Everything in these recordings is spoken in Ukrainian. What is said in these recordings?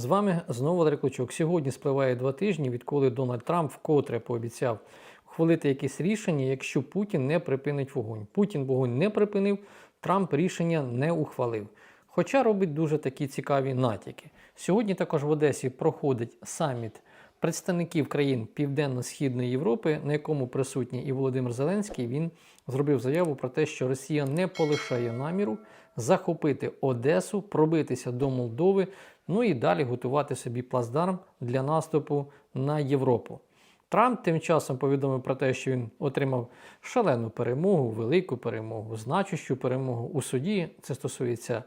З вами знову Клочок. Сьогодні спливає два тижні, відколи Дональд Трамп вкотре пообіцяв ухвалити якесь рішення, якщо Путін не припинить вогонь. Путін вогонь не припинив, Трамп рішення не ухвалив. Хоча робить дуже такі цікаві натяки. Сьогодні також в Одесі проходить саміт представників країн Південно-Східної Європи, на якому присутній і Володимир Зеленський. Він зробив заяву про те, що Росія не полишає наміру захопити Одесу, пробитися до Молдови, ну і далі готувати собі плацдарм для наступу на Європу. Трамп тим часом повідомив про те, що він отримав шалену перемогу, велику перемогу, значущу перемогу у суді. Це стосується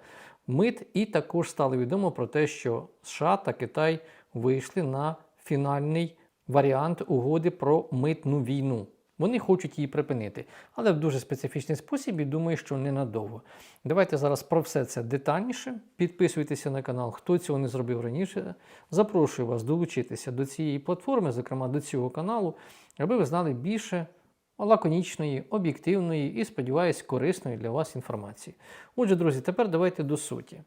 мит, і також стало відомо про те, що США та Китай вийшли на фінальний варіант угоди про митну війну. Вони хочуть її припинити, але в дуже специфічний спосіб і думаю, що ненадовго. Давайте зараз про все це детальніше. Підписуйтеся на канал, хто цього не зробив раніше. Запрошую вас долучитися до цієї платформи, зокрема до цього каналу, аби ви знали більше лаконічної, об'єктивної і, сподіваюсь, корисної для вас інформації. Отже, друзі, тепер давайте до суті.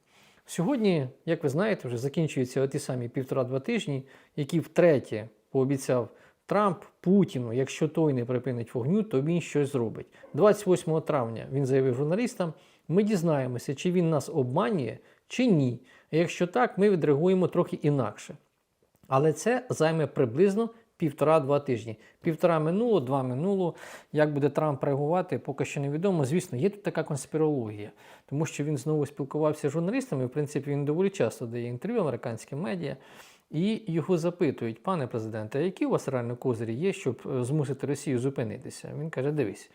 Сьогодні, як ви знаєте, вже закінчуються ті самі півтора-два тижні, які втретє пообіцяв Трамп Путіну, якщо той не припинить вогню, то він щось зробить. 28 травня він заявив журналістам: ми дізнаємося, чи він нас обманює, чи ні. Якщо так, ми відреагуємо трохи інакше. Але це займе приблизно півтора-два тижні. Півтора минуло, два минуло. Як буде Трамп реагувати, поки що невідомо. Звісно, є тут така конспірологія, тому що він знову спілкувався з журналістами. В принципі, він доволі часто дає інтерв'ю американським медіа. І його запитують, пане президенте, які у вас реально козирі є, щоб е, змусити Росію зупинитися? Він каже: дивись,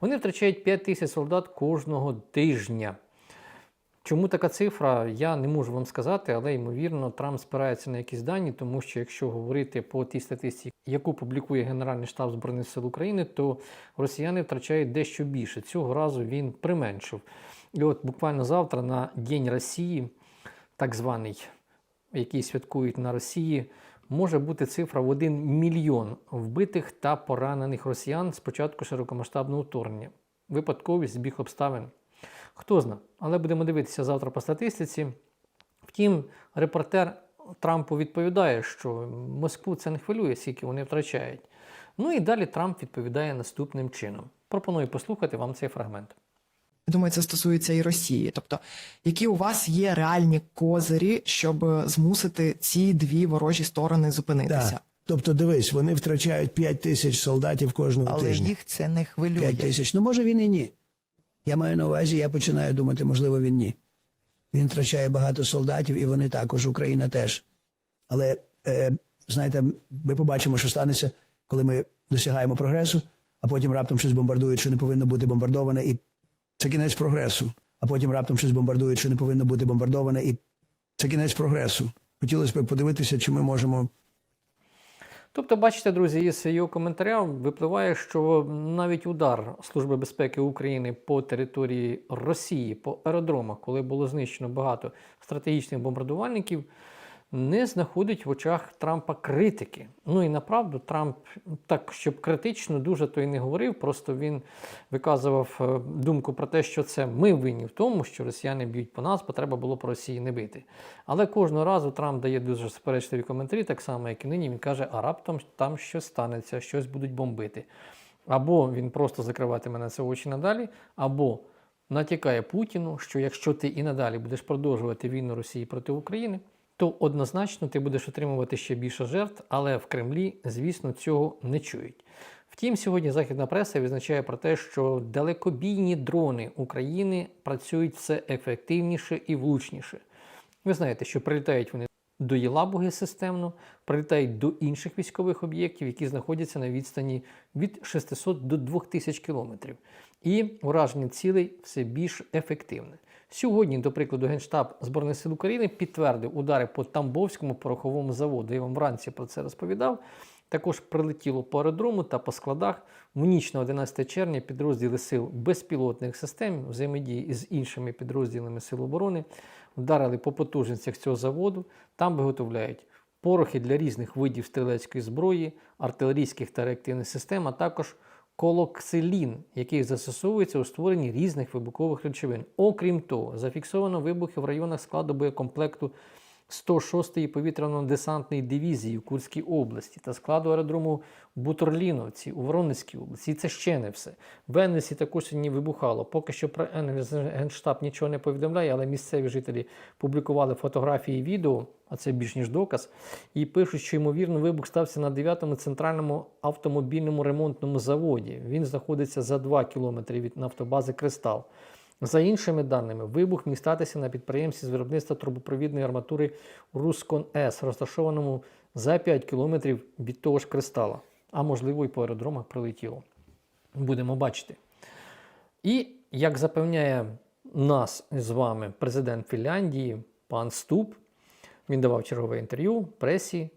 вони втрачають 5 тисяч солдат кожного тижня. Чому така цифра, я не можу вам сказати, але ймовірно, Трамп спирається на якісь дані, тому що якщо говорити по тій статистиці, яку публікує Генеральний штаб Збройних сил України, то росіяни втрачають дещо більше. Цього разу він применшив. І от буквально завтра на День Росії, так званий, який святкують на Росії, може бути цифра в 1 мільйон вбитих та поранених росіян з початку широкомасштабного вторгнення. Випадковість збіг обставин. Хто зна, але будемо дивитися завтра по статистиці. Втім, репортер Трампу відповідає, що Москву це не хвилює, скільки вони втрачають. Ну і далі Трамп відповідає наступним чином. Пропоную послухати вам цей фрагмент. Думаю, це стосується і Росії. Тобто, які у вас є реальні козирі, щоб змусити ці дві ворожі сторони зупинитися? Так. Тобто, дивись, вони втрачають 5 тисяч солдатів кожного Але тижня. їх це не хвилює. 5 тисяч. Ну, може, він і ні. Я маю на увазі, я починаю думати, можливо, він ні. Він втрачає багато солдатів, і вони також, Україна теж. Але, е, знаєте, ми побачимо, що станеться, коли ми досягаємо прогресу, а потім раптом щось бомбардують, що не повинно бути бомбардоване, і це кінець прогресу. А потім раптом щось бомбардують, що не повинно бути бомбардоване, і це кінець прогресу. Хотілося б подивитися, чи ми можемо Тобто, бачите, друзі, із його коментаря випливає, що навіть удар Служби безпеки України по території Росії, по аеродромах, коли було знищено багато стратегічних бомбардувальників, не знаходить в очах Трампа критики. Ну і направду Трамп так, щоб критично дуже то й не говорив. Просто він виказував е, думку про те, що це ми винні в тому, що росіяни б'ють по нас, бо треба було по Росії не бити. Але кожного разу Трамп дає дуже суперечливі коментарі, так само, як і нині. Він каже, а раптом там щось станеться, щось будуть бомбити. Або він просто закриватиме на це очі надалі, або натякає Путіну, що якщо ти і надалі будеш продовжувати війну Росії проти України, то однозначно ти будеш отримувати ще більше жертв, але в Кремлі, звісно, цього не чують. Втім, сьогодні західна преса відзначає про те, що далекобійні дрони України працюють все ефективніше і влучніше. Ви знаєте, що прилітають вони до Єлабуги системно, прилітають до інших військових об'єктів, які знаходяться на відстані від 600 до 2000 кілометрів. І ураження цілей все більш ефективне. Сьогодні, до прикладу, Генштаб Збройних сил України підтвердив удари по Тамбовському пороховому заводу. Я вам вранці про це розповідав. Також прилетіло по аеродрому та по складах. В ніч на 11 червня підрозділи сил безпілотних систем взаємодії із іншими підрозділами Сил оборони вдарили по потужностях цього заводу. Там виготовляють порохи для різних видів стрілецької зброї, артилерійських та реактивних систем, а також колоксилін, який застосовується у створенні різних вибухових речовин. Окрім того, зафіксовано вибухи в районах складу боєкомплекту 106-ї повітряно-десантної дивізії в Курській області та складу аеродрому Бутурліновці у Воронезькій області. І це ще не все. В Енельсі також сьогодні вибухало. Поки що про Енельс Генштаб нічого не повідомляє, але місцеві жителі публікували фотографії і відео, а це більш ніж доказ, і пишуть, що ймовірно вибух стався на 9-му центральному автомобільному ремонтному заводі. Він знаходиться за 2 кілометри від нафтобази Кристал. За іншими даними, вибух міг статися на підприємстві з виробництва трубопровідної арматури Рускон С, розташованому за 5 кілометрів від того ж кристала. А можливо, і по аеродромах прилетіло. Будемо бачити. І як запевняє нас з вами президент Фінляндії, пан Ступ, він давав чергове інтерв'ю пресі.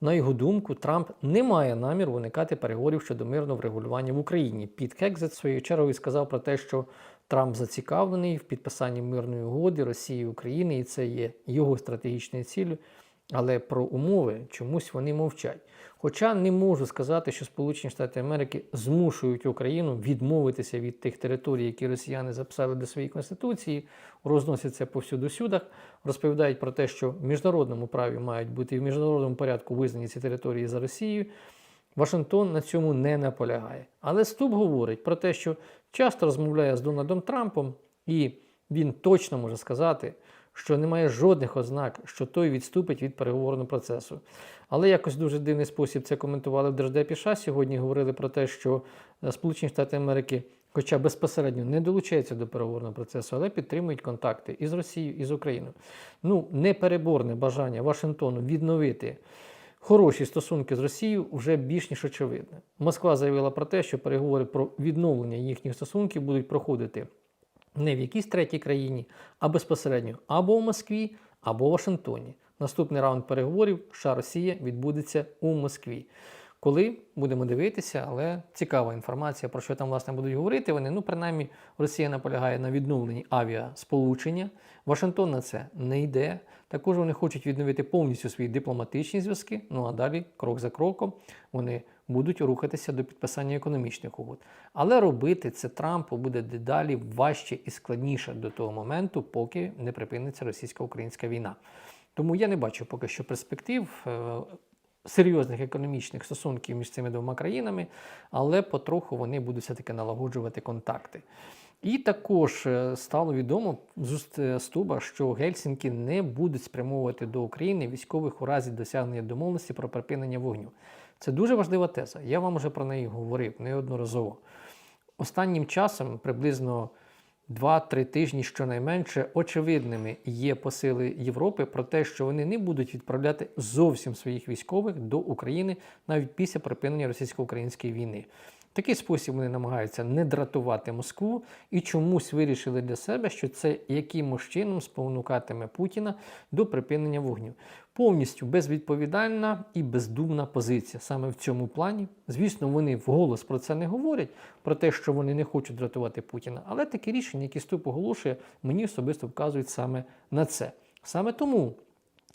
На його думку, Трамп не має наміру уникати переговорів щодо мирного врегулювання в Україні. Піт Хекзет своєю чергою сказав про те, що Трамп зацікавлений в підписанні мирної угоди Росії і України, і це є його стратегічною ціллю. Але про умови чомусь вони мовчать. Хоча не можу сказати, що Сполучені Штати Америки змушують Україну відмовитися від тих територій, які росіяни записали до своєї конституції, розносяться повсюду сюдах, розповідають про те, що в міжнародному праві мають бути і в міжнародному порядку визнані ці території за Росією. Вашингтон на цьому не наполягає. Але Ступ говорить про те, що часто розмовляє з Дональдом Трампом, і він точно може сказати, що немає жодних ознак, що той відступить від переговорного процесу. Але якось дуже дивний спосіб це коментували в Держдепі США. Сьогодні говорили про те, що е, Сполучені Штати Америки, хоча безпосередньо не долучаються до переговорного процесу, але підтримують контакти і з Росією, і з Україною. Ну, непереборне бажання Вашингтону відновити хороші стосунки з Росією вже більш ніж очевидне. Москва заявила про те, що переговори про відновлення їхніх стосунків будуть проходити не в якійсь третій країні, а безпосередньо або в Москві, або в Вашингтоні. Наступний раунд переговорів США Росія відбудеться у Москві. Коли будемо дивитися, але цікава інформація, про що там власне будуть говорити. Вони, ну, принаймні, Росія наполягає на відновленні авіасполучення. Вашингтон на це не йде. Також вони хочуть відновити повністю свої дипломатичні зв'язки. Ну а далі, крок за кроком, вони будуть рухатися до підписання економічних угод. Але робити це Трампу буде дедалі важче і складніше до того моменту, поки не припиниться російсько-українська війна. Тому я не бачу поки що перспектив е, серйозних економічних стосунків між цими двома країнами, але потроху вони будуть все-таки налагоджувати контакти. І також е, стало відомо з е, Стуба, що Гельсінки не будуть спрямовувати до України військових у разі досягнення домовленості про припинення вогню. Це дуже важлива теза. Я вам вже про неї говорив неодноразово. Останнім часом, приблизно 2-3 тижні, щонайменше, очевидними є посили Європи про те, що вони не будуть відправляти зовсім своїх військових до України навіть після припинення російсько-української війни. Такий спосіб вони намагаються не дратувати Москву і чомусь вирішили для себе, що це якимось чином спонукатиме Путіна до припинення вогню. Повністю безвідповідальна і бездумна позиція саме в цьому плані. Звісно, вони вголос про це не говорять, про те, що вони не хочуть дратувати Путіна. Але такі рішення, які Ступ оголошує, мені особисто вказують саме на це. Саме тому.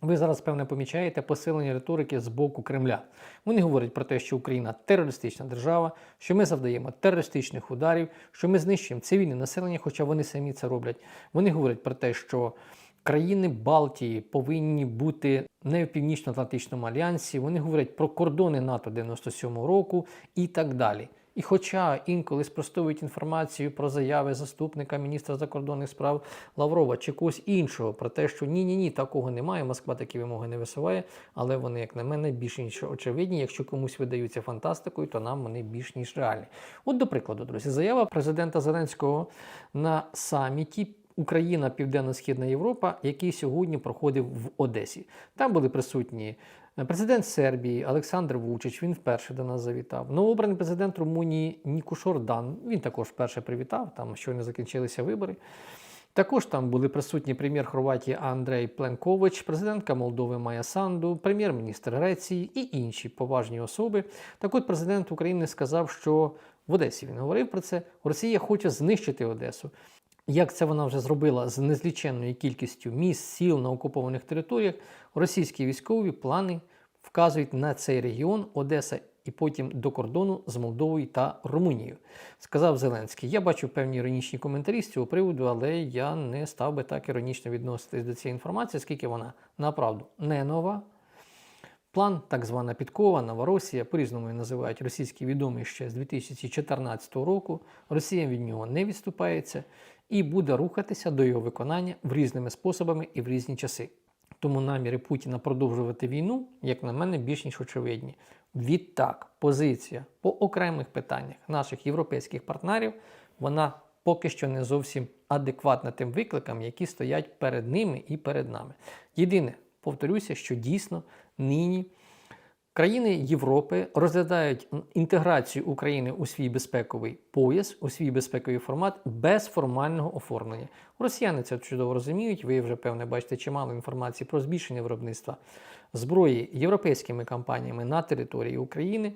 Ви зараз, певне, помічаєте посилення риторики з боку Кремля. Вони говорять про те, що Україна терористична держава, що ми завдаємо терористичних ударів, що ми знищуємо цивільне населення, хоча вони самі це роблять. Вони говорять про те, що країни Балтії повинні бути не в Північно-Атлантичному альянсі. Вони говорять про кордони НАТО 97-го року і так далі. І хоча інколи спростовують інформацію про заяви заступника міністра закордонних справ Лаврова чи когось іншого про те, що ні, ні, ні, такого немає, Москва такі вимоги не висуває, але вони, як на мене, більш ніж очевидні. Якщо комусь видаються фантастикою, то нам вони більш ніж реальні. От, до прикладу, друзі, заява президента Зеленського на саміті. Україна, Південно-Східна Європа, який сьогодні проходив в Одесі. Там були присутні президент Сербії Олександр Вучич. Він вперше до нас завітав. Новообраний президент Румунії Ніку Шордан. Він також вперше привітав. Там щойно закінчилися вибори. Також там були присутні прем'єр Хорватії Андрей Пленкович, президентка Молдови Майя Санду, прем'єр-міністр Греції і інші поважні особи. Так от президент України сказав, що в Одесі він говорив про це. Росія хоче знищити Одесу. Як це вона вже зробила з незліченною кількістю міст, сіл на окупованих територіях, російські військові плани вказують на цей регіон Одеса і потім до кордону з Молдовою та Румунією. Сказав Зеленський. Я бачу певні іронічні коментарі з цього приводу, але я не став би так іронічно відноситись до цієї інформації, оскільки вона направду не нова. План, так звана підкова, Новоросія, по-різному її називають російський відомий ще з 2014 року. Росія від нього не відступається і буде рухатися до його виконання в різними способами і в різні часи. Тому наміри Путіна продовжувати війну, як на мене, більш ніж очевидні. Відтак, позиція по окремих питаннях наших європейських партнерів, вона поки що не зовсім адекватна тим викликам, які стоять перед ними і перед нами. Єдине, повторюся, що дійсно нині країни Європи розглядають інтеграцію України у свій безпековий пояс, у свій безпековий формат без формального оформлення. Росіяни це чудово розуміють. Ви вже певне бачите чимало інформації про збільшення виробництва зброї європейськими компаніями на території України,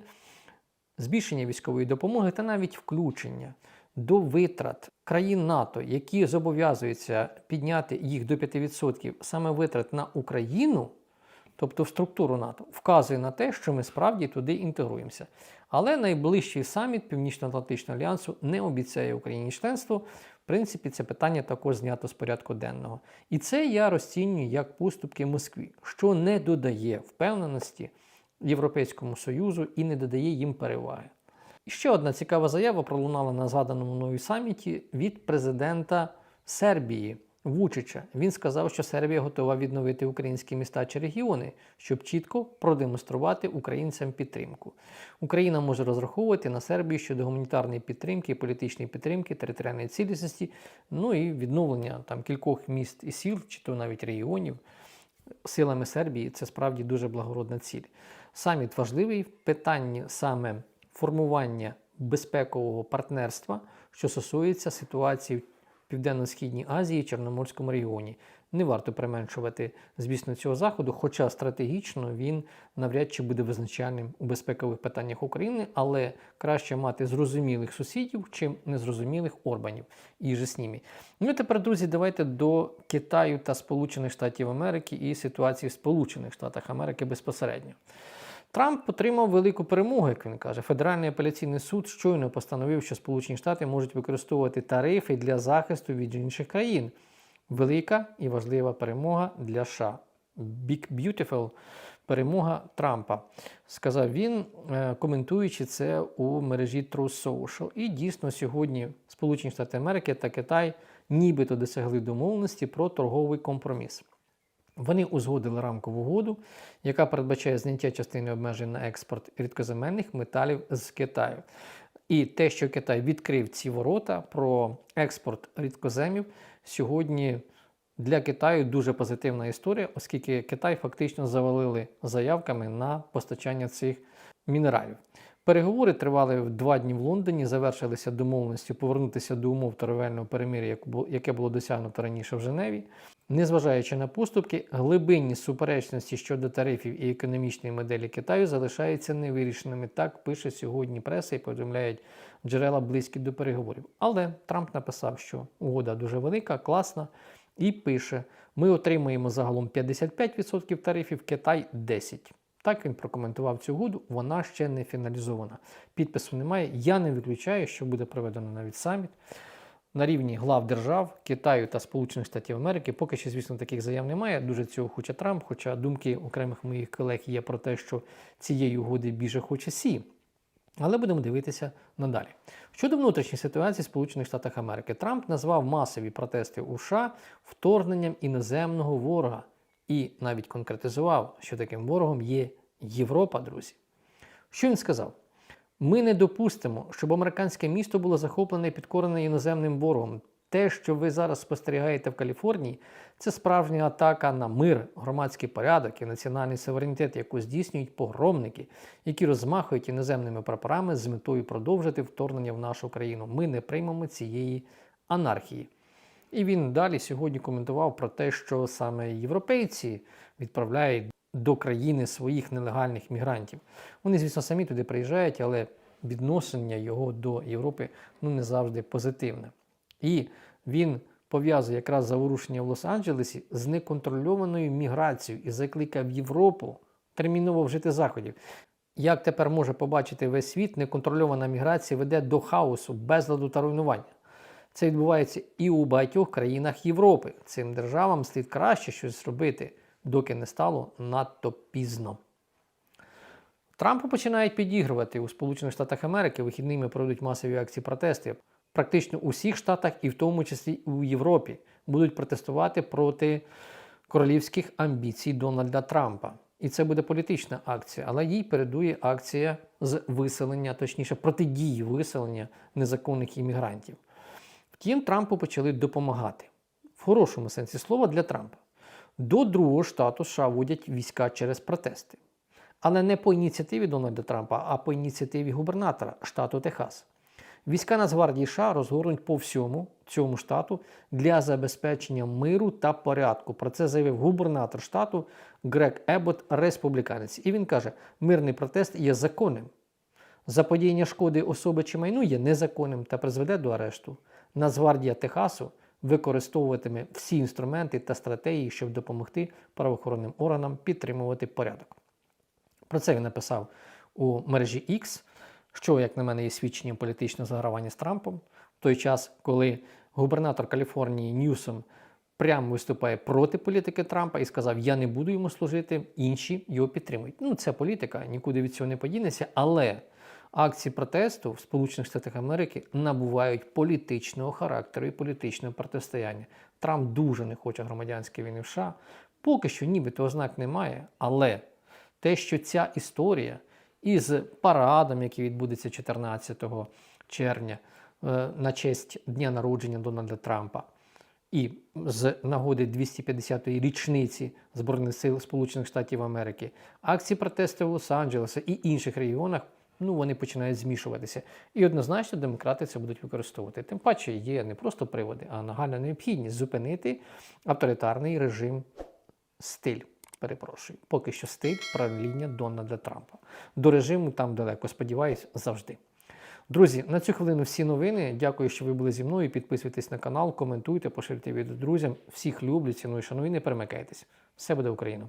збільшення військової допомоги та навіть включення до витрат країн НАТО, які зобов'язуються підняти їх до 5% саме витрат на Україну, тобто в структуру НАТО, вказує на те, що ми справді туди інтегруємося. Але найближчий саміт Північно-Атлантичного альянсу не обіцяє Україні членство. В принципі, це питання також знято з порядку денного. І це я розцінюю як поступки Москві, що не додає впевненості Європейському Союзу і не додає їм переваги. Ще одна цікава заява пролунала на згаданому мною саміті від президента Сербії Вучича. Він сказав, що Сербія готова відновити українські міста чи регіони, щоб чітко продемонструвати українцям підтримку. Україна може розраховувати на Сербію щодо гуманітарної підтримки, політичної підтримки, територіальної цілісності, ну і відновлення там кількох міст і сіл, чи то навіть регіонів силами Сербії. Це справді дуже благородна ціль. Саміт важливий в питанні саме формування безпекового партнерства, що стосується ситуації в Південно-Східній Азії, Чорноморському регіоні. Не варто применшувати, звісно, цього заходу, хоча стратегічно він навряд чи буде визначальним у безпекових питаннях України, але краще мати зрозумілих сусідів, чим незрозумілих Орбанів і же з ними. Ну і тепер, друзі, давайте до Китаю та Сполучених Штатів Америки і ситуації в Сполучених Штатах Америки безпосередньо. Трамп отримав велику перемогу, як він каже. Федеральний апеляційний суд щойно постановив, що Сполучені Штати можуть використовувати тарифи для захисту від інших країн. Велика і важлива перемога для США. Big Beautiful перемога Трампа, сказав він, е, коментуючи це у мережі Truth Social. І дійсно сьогодні Сполучені Штати Америки та Китай нібито досягли домовленості про торговий компроміс. Вони узгодили рамкову угоду, яка передбачає зняття частини обмежень на експорт рідкоземельних металів з Китаю. І те, що Китай відкрив ці ворота про експорт рідкоземів, сьогодні для Китаю дуже позитивна історія, оскільки Китай фактично завалили заявками на постачання цих мінералів. Переговори тривали два дні в Лондоні, завершилися домовленістю повернутися до умов торговельного перемир'я, яке було досягнуто раніше в Женеві. Незважаючи на поступки, глибинні суперечності щодо тарифів і економічної моделі Китаю залишаються невирішеними. Так пише сьогодні преса і повідомляють джерела близькі до переговорів. Але Трамп написав, що угода дуже велика, класна, і пише: ми отримаємо загалом 55% тарифів, Китай 10%. Так він прокоментував цю угоду, вона ще не фіналізована. Підпису немає. Я не виключаю, що буде проведено навіть саміт на рівні глав держав Китаю та Сполучених Штатів Америки. Поки що, звісно, таких заяв немає. Дуже цього хоче Трамп. Хоча думки окремих моїх колег є про те, що цієї угоди більше хоче Сі. Але будемо дивитися надалі. Щодо внутрішньої ситуації в Сполучених Штатах Америки, Трамп назвав масові протести у США вторгненням іноземного ворога і навіть конкретизував, що таким ворогом є Європа, друзі. Що він сказав? Ми не допустимо, щоб американське місто було захоплене і підкорене іноземним ворогом. Те, що ви зараз спостерігаєте в Каліфорнії, це справжня атака на мир, громадський порядок і національний суверенітет, яку здійснюють погромники, які розмахують іноземними прапорами з метою продовжити вторгнення в нашу країну. Ми не приймемо цієї анархії. І він далі сьогодні коментував про те, що саме європейці відправляють до країни своїх нелегальних мігрантів. Вони, звісно, самі туди приїжджають, але відношення його до Європи ну, не завжди позитивне. І він пов'язує якраз заворушення в Лос-Анджелесі з неконтрольованою міграцією і закликав Європу терміново вжити заходів. Як тепер може побачити весь світ, неконтрольована міграція веде до хаосу, безладу та руйнування. Це відбувається і у багатьох країнах Європи. Цим державам слід краще щось зробити, доки не стало надто пізно. Трампу починають підігрувати у Сполучених Штатах Америки. Вихідними пройдуть масові акції протесту. Практично у всіх штатах, і в тому числі у Європі, будуть протестувати проти королівських амбіцій Дональда Трампа. І це буде політична акція, але їй передує акція з виселення, точніше протидії виселення незаконних іммігрантів. Втім, Трампу почали допомагати в хорошому сенсі слова для Трампа. До другого штату США вводять війська через протести. Але не по ініціативі Дональда Трампа, а по ініціативі губернатора штату Техас. Війська Нацгвардії США розгорнуть по всьому цьому штату для забезпечення миру та порядку. Про це заявив губернатор штату Грег Ебот, республіканець. І він каже: мирний протест є законним. Заподіяння шкоди особи чи майну є незаконним та призведе до арешту. Нацгвардія Техасу використовуватиме всі інструменти та стратегії, щоб допомогти правоохоронним органам підтримувати порядок. Про це він написав у мережі X, що, як на мене, є свідченням політичного загравання з Трампом, в той час, коли губернатор Каліфорнії Ньюсом прямо виступає проти політики Трампа і сказав: Я не буду йому служити, інші його підтримують. Ну, це політика, нікуди від цього не подінеться, але акції протесту в Сполучених Штатах Америки набувають політичного характеру і політичного протистояння. Трамп дуже не хоче громадянської війни в США. Поки що нібито ознак немає, але те, що ця історія із парадом, який відбудеться 14 червня е, на честь дня народження Дональда Трампа, і з нагоди 250-ї річниці Збройних сил Сполучених Штатів Америки, акції протесту в Лос-Анджелесі і інших регіонах, ну вони починають змішуватися. І однозначно демократи це будуть використовувати. Тим паче є не просто приводи, а нагальна необхідність зупинити авторитарний режим стиль. Перепрошую, поки що стиль правління Дональда Трампа. До режиму там далеко, сподіваюсь, завжди. Друзі, на цю хвилину всі новини. Дякую, що ви були зі мною. Підписуйтесь на канал, коментуйте, поширюйте відео друзям. Всіх люблю, ціную, шаную, не перемикайтесь. Все буде Україна!